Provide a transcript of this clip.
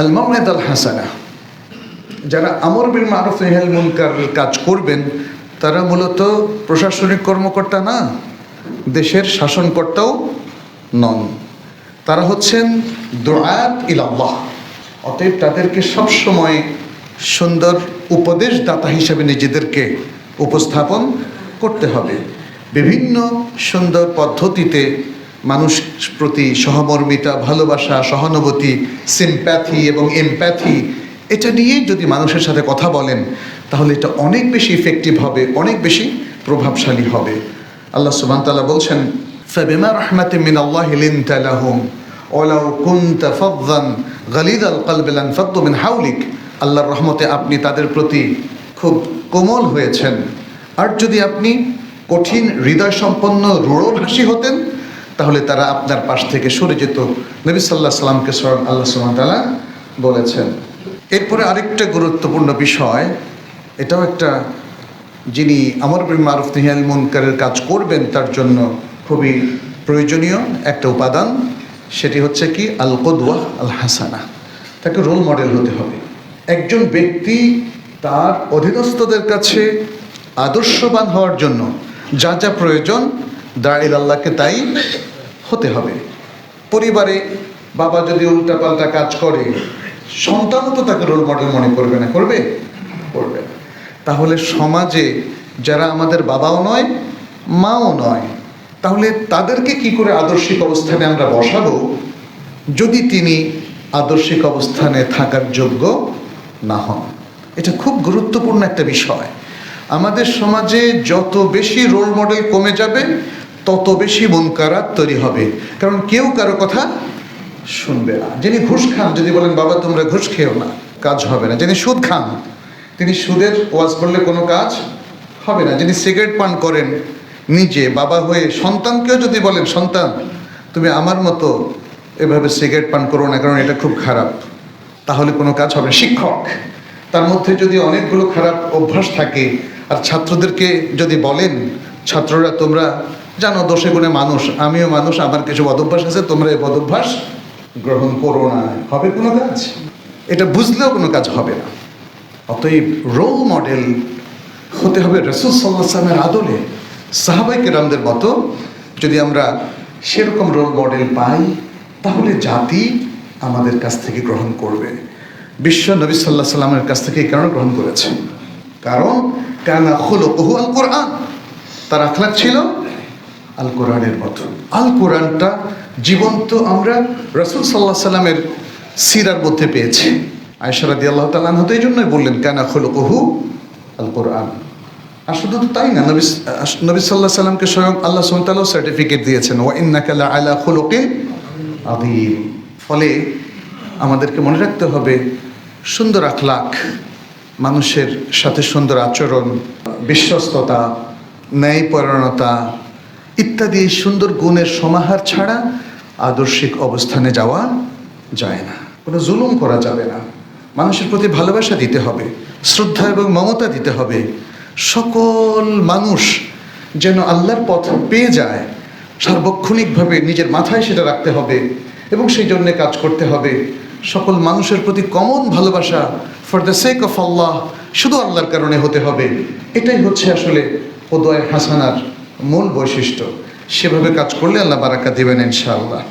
আল মামলাদ আল হাসানা যারা আমর বিন মারুফ নেহাল মুনকার কাজ করবেন, তারা মূলত প্রশাসনিক কর্মকর্তা না, দেশের শাসনকর্তাও নন। তারা হচ্ছেন দোয়াত ইলাল্লাহ, অতএব তাদেরকে সবসময় সুন্দর উপদেশদাতা হিসেবে নিজেদেরকে উপস্থাপন করতে হবে। বিভিন্ন সুন্দর পদ্ধতিতে মানুষ প্রতি সহমর্মিতা, ভালোবাসা, সহানুভূতি সিম্প্যাথি এবং এমপ্যাথি এটা নিয়ে যদি মানুষের সাথে কথা বলেন, তাহলে এটা অনেক বেশি ইফেক্টিভ হবে, অনেক বেশি প্রভাবশালী হবে। আল্লাহ সুবহান তাআলা বলছেন রাহমাতিন মিন আল্লাহি লিনতা লাহুম, ওয়ালাউ কুনতা ফাদদান গালিদাল কলবি লানফাদ্দু মিন হাওলিক। আল্লাহর রহমতে আপনি তাদের প্রতি খুব কোমল হয়েছেন। আর যদি আপনি কঠিন হৃদয় সম্পন্ন রূঢ়ভাষী হতেন তাহলে তারা আপনার পাশ থেকে সরে যেত। নবী সাল্লাহ সাল্লামকে স্মরণ আল্লাহ তাআলা বলেছেন। এরপরে আরেকটা গুরুত্বপূর্ণ বিষয়, এটাও একটা যিনি আমর বিন মারুফ নিহাল মুনকারের কাজ করবেন তার জন্য খুবই প্রয়োজনীয় একটা উপাদান, সেটি হচ্ছে কি? আল কদওয়া আল হাসানা তাকে রোল মডেল হতে হবে। একজন ব্যক্তি তার অধীনস্থদের কাছে আদর্শবান হওয়ার জন্য যা যা প্রয়োজন দাঁড়িয়ে আল্লাহকে তাই হতে হবে। পরিবারে বাবা যদি উল্টাপাল্টা কাজ করে, সন্তানও তো তাকে রোল মডেল মনে করবে না, করবে? করবে তাহলে সমাজে যারা আমাদের বাবাও নয়, মাও নয়, তাহলে তাদেরকে কি করে আদর্শিক অবস্থানে আমরা বসাবো? যদি তিনি আদর্শিক অবস্থানে থাকার যোগ্য না হন। এটা খুব গুরুত্বপূর্ণ একটা বিষয়। আমাদের সমাজে যত বেশি রোল মডেল কমে যাবে তত বেশি মনকারাত তৈরি হবে। কারণ কেউ কারও কথা শুনবে না। যিনি ঘুষ খান, যদি বলেন, বাবা, তোমরা ঘুষ খেও না, কাজ হবে না। যিনি সুদ খান, তিনি সুদের ওয়াজ বললে কোনো কাজ হবে না। যিনি সিগারেট পান করেন নিজে, বাবা হয়ে, সন্তানকেও যদি বলেন, সন্তান, তুমি আমার মতো এভাবে সিগারেট পান করো না, কারণ এটা খুব খারাপ, তাহলে কোনো কাজ হবে। শিক্ষক, তার মধ্যে যদি অনেকগুলো খারাপ অভ্যাস থাকে, আর ছাত্রদেরকে যদি বলেন, ছাত্ররা, তোমরা জানো দোষে গুণে মানুষ, আমিও মানুষ আমার কিছু বদভ্যাস আছে, তোমরা এই বদভ্যাস গ্রহণ করো না। হবে কোনো কাজ? এটা বুঝলেও কোনো কাজ হবে না। অতএব রোল মডেল হতে হবে রসুল সাল্লাহ সাল্লামের আদলে। সাহাবাই কেরামদের মতো যদি আমরা সেরকম রোল মডেল পাই, তাহলে জাতি আমাদের কাছ থেকে গ্রহণ করবে। বিশ্ব নবী সাল্লাহ সাল্লামের কাছ থেকে কেন গ্রহণ করেছে। কারণ, কানা হলো বহু আল কোরআন তার আখলাক ছিল আল কোরআনের মতো আল কোরআনটা জীবন্ত আমরা রসুল সাল্লাহ সাল্লামের সিরার মধ্যে পেয়েছি। আয়সারাদি আল্লাহ তালান হতো এই জন্যই বললেন, কানা হলো বহু আল কোরআন আর শুধু তো তাই না, নবী নবী সাল্লাহ সাল্লামকে স্বয়ং আল্লাহ সুমতাল্লাহ সার্টিফিকেট দিয়েছেন, ওয়া ইন্নাকালা আলা খুলুকিন আদিম ফলে আমাদেরকে মনে রাখতে হবে, সুন্দর আখলাখ মানুষের সাথে সুন্দর আচরণ, বিশ্বস্ততা, ন্যায়পরায়ণতা ইত্যাদি সুন্দর গুণের সমাহার ছাড়া আদর্শিক অবস্থানে যাওয়া যায় না। কোনো জুলুম করা যাবে না। মানুষের প্রতি ভালোবাসা দিতে হবে, শ্রদ্ধা এবং মমতা দিতে হবে। সকল মানুষ যেন আল্লাহর পথ পেয়ে যায়, সার্বক্ষণিকভাবে নিজের মাথায় সেটা রাখতে হবে এবং সেই জন্যে কাজ করতে হবে। সকল মানুষের প্রতি কমন ভালোবাসা for the sake of Allah শুধু আল্লাহর কারণে হতে হবে। এটাই হচ্ছে আসলে ওদয় হাসানার মূল বৈশিষ্ট্য। সেভাবে কাজ করলে আল্লাহ বারাকা দেবেন ইনশাআল্লাহ।